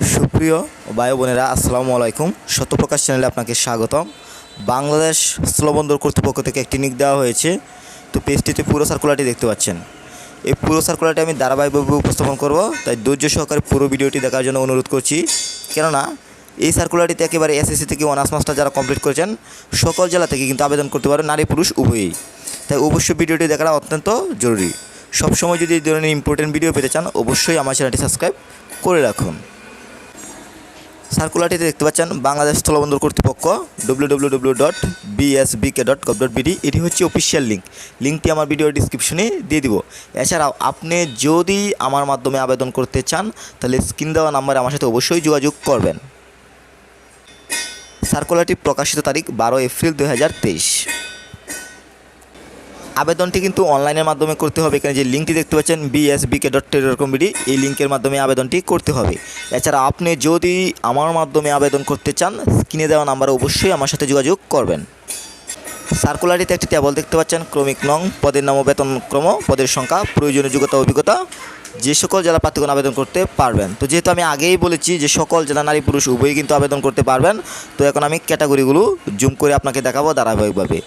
সুপ্রিয় ভাই বোনেরা, আসসালামু আলাইকুম। সত্যপ্রকাশ চ্যানেলে আপনাকে স্বাগতম। বাংলাদেশ স্থলবন্দর কর্তৃপক্ষ থেকে একটি নিক দেওয়া হয়েছে। তো পেজটিতে পুরো সার্কুলারটি দেখতে পাচ্ছেন। এই পুরো সার্কুলারটি আমি ধারাবাহিকভাবে উপস্থাপন করব, তাই ধৈর্য সহকারে পুরো ভিডিওটি দেখার জন্য অনুরোধ করছি। কেননা, এই সার্কুলারটিতে একেবারে এসএসসি থেকে অনার্স মাস্টার যারা কমপ্লিট করেছেন, সকল জেলা থেকে কিন্তু আবেদন করতে পারে নারী পুরুষ উভয়ই। তাই অবশ্যই ভিডিওটি দেখাটা অত্যন্ত জরুরি। সবসময় যদি এই ধরনের ইম্পর্টেন্ট ভিডিও পেতে চান, অবশ্যই আমার চ্যানেলটি সাবস্ক্রাইব করে রাখুন। সার্কুলারটিতে দেখতে পাচ্ছেন বাংলাদেশ স্থলবন্দর কর্তৃপক্ষ W W W dot BSBK dot gov dot BD এটি হচ্ছে অফিসিয়াল লিঙ্ক লিঙ্কটি আমার ভিডিও ডিসক্রিপশনে দিয়ে দিব। এছাড়াও আপনি যদি আমার মাধ্যমে আবেদন করতে চান, তাহলে স্ক্রিন দেওয়া নাম্বারে আমার সাথে অবশ্যই যোগাযোগ করবেন। সার্কুলারটি প্রকাশিত তারিখ বারো এপ্রিল দু হাজার তেইশ। আবেদনটি কিন্তু অনলাইনের মাধ্যমে করতে হবে। এখানে যে লিঙ্কটি দেখতে পাচ্ছেন বিএসবিকে ডট টেলিকম বিডি এই লিঙ্কের মাধ্যমে আবেদনটি করতে হবে। এছাড়া আপনি যদি আমার মাধ্যমে আবেদন করতে চান, স্ক্রিনে দেওয়া নাম্বারে অবশ্যই আমার সাথে যোগাযোগ করবেন। সার্কুলারিতে একটি টেবল দেখতে পাচ্ছেন, ক্রমিক নং, পদের নাম বেতন ক্রম, পদের সংখ্যা, প্রয়োজনীয় যোগ্যতা, অভিজ্ঞতা, যে সকল জেলা প্রার্থীগণ আবেদন করতে পারবেন। তো যেহেতু আমি আগেই বলেছি যে সকল জেলা নারী পুরুষ উভয়ই কিন্তু আবেদন করতে পারবেন, তো এখন আমি ক্যাটাগরিগুলো জুম করে আপনাকে দেখাবো ধারাবাহিকভাবে।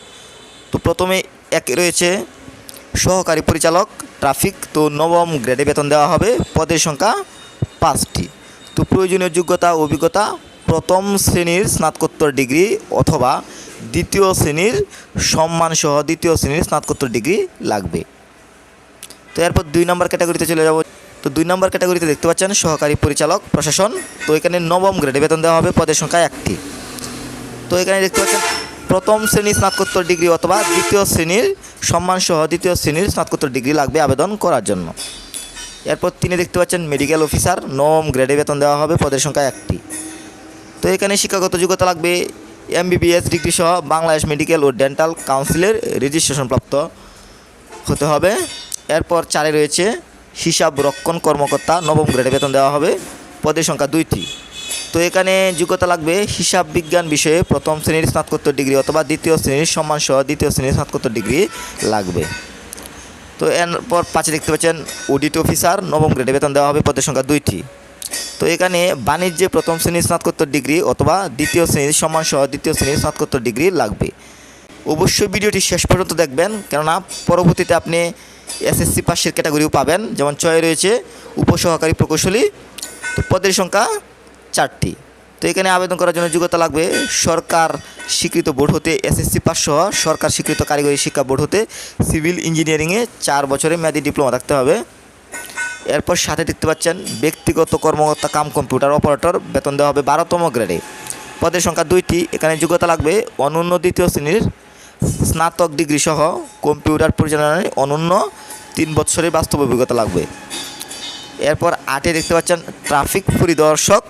তো প্রথমে এক রয়েছে। সহকারী পরিচালক, ট্রাফিক, তো নবম গ্রেডে বেতন দেওয়া হবে, পদের সংখ্যা পাঁচটি। তো প্রয়োজনীয় যোগ্যতা, অভিজ্ঞতা, প্রথম শ্রেণির স্নাতকোত্তর ডিগ্রি অথবা দ্বিতীয় শ্রেণির সম্মানসহ দ্বিতীয় শ্রেণির স্নাতকোত্তর ডিগ্রি লাগবে। তো এরপর দুই নম্বর ক্যাটাগরিতে চলে যাব। তো দুই নম্বর ক্যাটাগরিতে দেখতে পাচ্ছেন সহকারী পরিচালক, প্রশাসন। তো এখানে নবম গ্রেডে বেতন দেওয়া হবে, পদের সংখ্যা একটি। তো এখানে দেখতে পাচ্ছেন প্রথম শ্রেণির স্নাতকোত্তর ডিগ্রি অথবা দ্বিতীয় শ্রেণির সম্মানসহ দ্বিতীয় শ্রেণির স্নাতকোত্তর ডিগ্রি লাগবে আবেদন করার জন্য। এরপর তিনি দেখতে পাচ্ছেন মেডিকেল অফিসার, নবম গ্রেডে বেতন দেওয়া হবে, পদের সংখ্যা একটি। তো এখানে শিক্ষাগত যোগ্যতা লাগবে এমবিবিএস ডিগ্রি সহ বাংলাদেশ মেডিকেল ও ডেন্টাল কাউন্সিলের রেজিস্ট্রেশনপ্রাপ্ত হতে হবে। এরপর চারে রয়েছে হিসাব রক্ষণ কর্মকর্তা, নবম গ্রেডে বেতন দেওয়া হবে, পদের সংখ্যা দুইটি। তো এখানে যোগ্যতা লাগবে হিসাব বিজ্ঞান বিষয়ে প্রথম শ্রেণির স্নাতকোত্তর ডিগ্রি অথবা দ্বিতীয় শ্রেণির সম্মানসহ দ্বিতীয় শ্রেণির স্নাতকোত্তর ডিগ্রি লাগবে। তো এরপর পাঁচে দেখতে পাচ্ছেন অডিট অফিসার নবম গ্রেডে বেতন দেওয়া হবে, পদের সংখ্যা দুইটি। তো এখানে বাণিজ্যে প্রথম শ্রেণির স্নাতকোত্তর ডিগ্রি অথবা দ্বিতীয় শ্রেণির সম্মানসহ দ্বিতীয় শ্রেণির স্নাতকোত্তর ডিগ্রি লাগবে। অবশ্যই ভিডিওটি শেষ পর্যন্ত দেখবেন, কেননা পরবর্তীতে আপনি এসএসসি পাশের ক্যাটাগরিও পাবেন, যেমন ছয় রয়েছে, উপসহকারী প্রকৌশলী, তো পদের সংখ্যা চারটি। তো এখানে আবেদন করার জন্য যোগ্যতা লাগবে সরকার স্বীকৃত বোর্ড হতে এসএসসি পাস সহ সরকার স্বীকৃত কারিগরি শিক্ষা বোর্ড হতে সিভিল ইঞ্জিনিয়ারিংয়ে চার বছরের মেয়াদি ডিপ্লোমা থাকতে হবে। এরপর সাথে দেখতে পাচ্ছেন ব্যক্তিগত কর্মকর্তা, কাম কম্পিউটার অপারেটর, বেতন দেওয়া হবে বারোতম গ্রেডে। পদের সংখ্যা দুইটি, এখানে যোগ্যতা লাগবে অনন্য দ্বিতীয় শ্রেণির স্নাতক ডিগ্রি সহ কম্পিউটার পরিচালনায় অনন্য তিন বছরের বাস্তব অভিজ্ঞতা লাগবে। এরপর আটে দেখতে পাচ্ছেন ট্রাফিক পরিদর্শক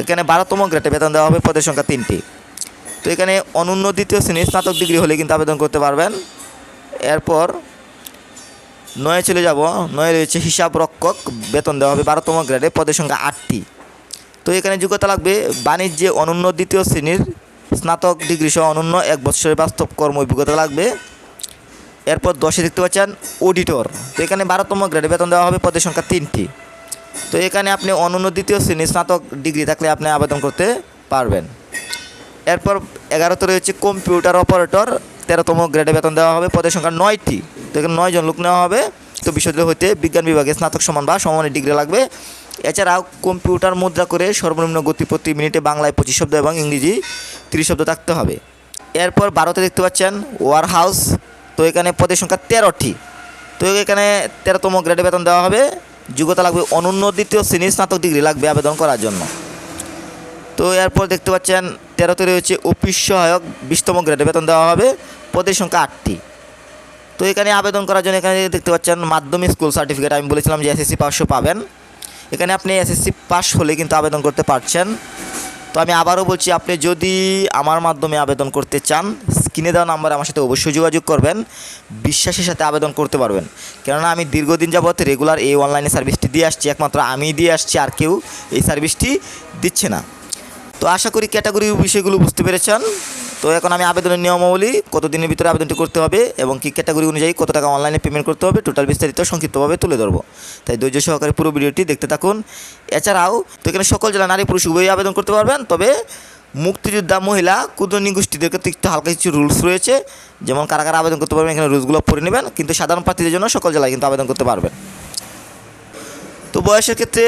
এখানে বারোতম গ্রেডে বেতন দেওয়া হবে, পদের সংখ্যা তিনটি। তো এখানে অনুন্ন দ্বিতীয় শ্রেণির স্নাতক ডিগ্রি হলে কিন্তু আবেদন করতে পারবেন। এরপর নয়ে চলে যাব, নয়ে রয়েছে হিসাব রক্ষক, বেতন দেওয়া হবে বারোতম গ্রেডে, পদের সংখ্যা আটটি। তো এখানে যোগ্যতা লাগবে, বাণিজ্যে অনন্য দ্বিতীয় শ্রেণির স্নাতক ডিগ্রি সহ অনন্য এক বছরের বাস্তব কর্ম অভিজ্ঞতা লাগবে। এরপর দশে দেখতে পাচ্ছেন অডিটর। তো এখানে বারোতম গ্রেডে বেতন দেওয়া হবে, পদের সংখ্যা তিনটি। তো এখানে আপনি অনন্য দ্বিতীয় শ্রেণির স্নাতক ডিগ্রি থাকলে আপনি আবেদন করতে পারবেন। এরপর এগারোতে রয়েছে কম্পিউটার অপারেটর, তেরোতম গ্রেডে বেতন দেওয়া হবে, পদের সংখ্যা নয়টি। তো এখানে নয়জন লোক নেওয়া হবে। তো বিশ্ববিদ্যালয় হইতে বিজ্ঞান বিভাগে স্নাতক সমান বা সমানের ডিগ্রি লাগবে। এছাড়াও কম্পিউটার মুদ্রা করে সর্বনিম্ন গতি প্রতি মিনিটে বাংলায় পঁচিশ শব্দ এবং ইংরেজি তিরিশ শব্দ থাকতে হবে। এরপর বারোতে দেখতে পাচ্ছেন ওয়ার হাউস তো এখানে পদের সংখ্যা তেরোটি। তো এখানে তেরোতম গ্রেডে বেতন দেওয়া হবে। যোগ্যতা লাগবে অনন্য দ্বিতীয় শ্রেণির স্নাতক ডিগ্রি লাগবে আবেদন করার জন্য। তো এরপর দেখতে পাচ্ছেন, তেরোতে রয়েছে অফিস সহায়ক, বিশতম গ্রেডে বেতন দেওয়া হবে, পদের সংখ্যা আটটি। তো এখানে আবেদন করার জন্য এখানে দেখতে পাচ্ছেন, মাধ্যমিক স্কুল সার্টিফিকেট আমি বলেছিলাম যে এসএসসি পাশও পাবেন। এখানে আপনি এসএসসি পাস হলে কিন্তু আবেদন করতে পারছেন। তো আমি আবারও বলছি, আপনি যদি আমার মাধ্যমে আবেদন করতে চান, স্ক্রিনে দেওয়া নাম্বারে আমার সাথে অবশ্যই যোগাযোগ করবেন, বিশ্বাসের সাথে আবেদন করতে পারবেন। কেননা আমি দীর্ঘদিন যাবৎ রেগুলার এই অনলাইনে সার্ভিসটি দিয়ে আসছি, একমাত্র আমি দিয়ে আসছি, আর কেউ এই সার্ভিসটি দিচ্ছে না। তো আশা করি ক্যাটাগরি বিষয়গুলো বুঝতে পেরেছেন। তো এখন আমি আবেদনের নিয়মাবলী কত দিনের ভিতরে আবেদনটি করতে হবে এবং কি ক্যাটাগরি অনুযায়ী কত টাকা অনলাইনে পেমেন্ট করতে হবে টোটাল বিস্তারিত সংক্ষিপ্তভাবে তুলে ধরবো। তাই ধৈর্য সহকারে পুরো ভিডিওটি দেখতে থাকুন। এছাড়াও, তো এখানে সকল জেলা নারী পুরুষ উভয়ই আবেদন করতে পারবেন, তবে মুক্তিযোদ্ধা, মহিলা ক্ষুদ্র গোষ্ঠীদের ক্ষেত্রে একটু হালকা কিছু রুলস রয়েছে। যেমন কারা কারা আবেদন করতে পারবেন, এখানে রুলসগুলো পড়ে নেবেন, কিন্তু সাধারণ প্রার্থীদের জন্য সকল জেলায় কিন্তু আবেদন করতে পারবেন। বয়সের ক্ষেত্রে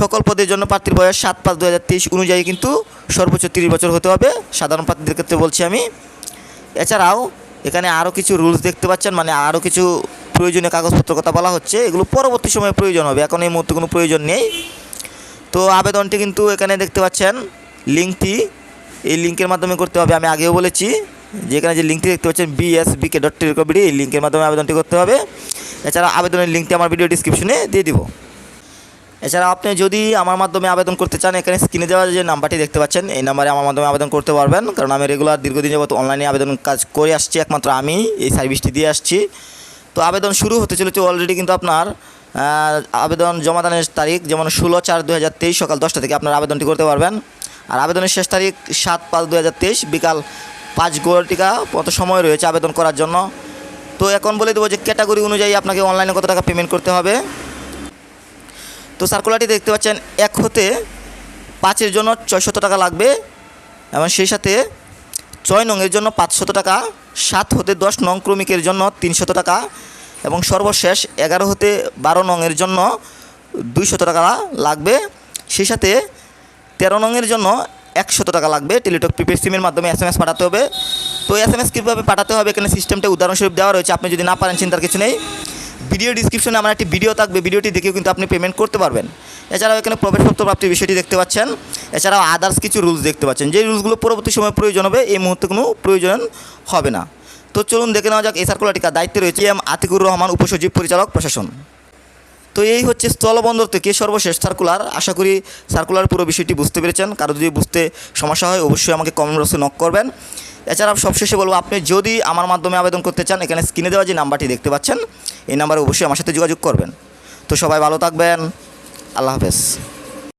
সকল পদের জন্য প্রার্থীর বয়স সাত পাঁচ দু হাজার তেইশ অনুযায়ী কিন্তু সর্বোচ্চ তিরিশ বছর হতে হবে। সাধারণ প্রার্থীদের ক্ষেত্রে বলছি আমি। এছাড়াও এখানে আরও কিছু রুলস দেখতে পাচ্ছেন মানে আরও কিছু প্রয়োজনীয় কাগজপত্র কথা বলা হচ্ছে। এগুলো পরবর্তী সময়ে প্রয়োজন হবে, এখন এই মুহূর্তে কোনো প্রয়োজন নেই। তো আবেদনটি কিন্তু এখানে দেখতে পাচ্ছেন, লিঙ্কটি। এই লিঙ্কের মাধ্যমে করতে হবে, আমি আগেও বলেছি যে এখানে যে লিঙ্কটি দেখতে পাচ্ছেন বিএসবিকে ডট টেলিকবিডি এই লিঙ্কের মাধ্যমে আবেদনটি করতে হবে। এছাড়া আবেদনের লিঙ্কটি আমার ভিডিও ডিসক্রিপশনে দিয়ে দিব। এছাড়া আপনি যদি আমার মাধ্যমে আবেদন করতে চান, এখানে স্ক্রিনে দেওয়া যে নাম্বারটি দেখতে পাচ্ছেন, এই নাম্বারে আমার মাধ্যমে আবেদন করতে পারবেন। কারণ আমি রেগুলার দীর্ঘদিন যাবত অনলাইনে আবেদন কাজ করে আসছি, একমাত্র আমি এই সার্ভিসটি দিয়ে আসছি। তো আবেদন শুরু হতে চলেছে অলরেডি কিন্তু আপনার আবেদন জমাদানের তারিখ যেমন ষোলো চার দু হাজার তেইশ সকাল দশটা থেকে আপনার আবেদনটি করতে পারবেন। আর আবেদনের শেষ তারিখ সাত পাঁচ দু হাজার তেইশ বিকাল পাঁচ ঘটিকা মতো সময় রয়েছে আবেদন করার জন্য। তো এখন বলে দেবো যে ক্যাটাগরি অনুযায়ী আপনাকে অনলাইনে কত টাকা পেমেন্ট করতে হবে? তো সার্কুলারটি দেখতে পাচ্ছেন, এক হতে পাঁচের জন্য ছয়শত টাকা লাগবে, এবং সেই সাথে ছয় নংয়ের জন্য পাঁচশত টাকা, সাত হতে দশ নং ক্রমিকের জন্য তিনশত টাকা, এবং সর্বশেষ এগারো হতে বারো নংয়ের জন্য দুইশত টাকা লাগবে। সেই সাথে তেরো নংয়ের জন্য একশত টাকা লাগবে। টেলিটক প্রিপেড সিমের মাধ্যমে এস এম এস পাঠাতে হবে। তো এস এম এস কীভাবে পাঠাতে হবে? এখানে সিস্টেমটা উদাহরণস্বরূপ দেওয়া রয়েছে। আপনি যদি না পারেন, চিন্তার কিছু নেই। ভিডিও ডিসক্রিপশনে আমার একটি ভিডিও থাকবে। ভিডিওটি দেখেও কিন্তু আপনি পেমেন্ট করতে পারবেন। এছাড়াও এখানে প্রবেশপত্র প্রাপ্তির বিষয়টি দেখতে পাচ্ছেন। এছাড়াও আদার্স কিছু রুলস দেখতে পাচ্ছেন। যে রুলসগুলো পরবর্তী সময় প্রয়োজন হবে, এই মুহূর্তে কোনো প্রয়োজন হবে না। তো চলুন দেখে নেওয়া যাক। এই সার্কুলারটি কার দায়িত্বে রয়েছে এম আতিকুর রহমান, উপসচিব পরিচালক, প্রশাসন। তো এই হচ্ছে স্থলবন্দর থেকে সর্বশেষ সার্কুলার আশা করি সার্কুলার পুরো বিষয়টি বুঝতে পেরেছেন। কারও যদি বুঝতে সমস্যা হয়, অবশ্যই আমাকে কমেন্ট বক্সে নক করবেন। এছাড়া সবশেষে বলব, আপনি যদি আমার মাধ্যমে আবেদন করতে চান, এখানে স্ক্রিনে দেওয়া যে নাম্বারটি দেখতে পাচ্ছেন, এই নাম্বারে অবশ্যই আমার সাথে যোগাযোগ করবেন। তো সবাই ভালো থাকবেন। আল্লাহ হাফেজ।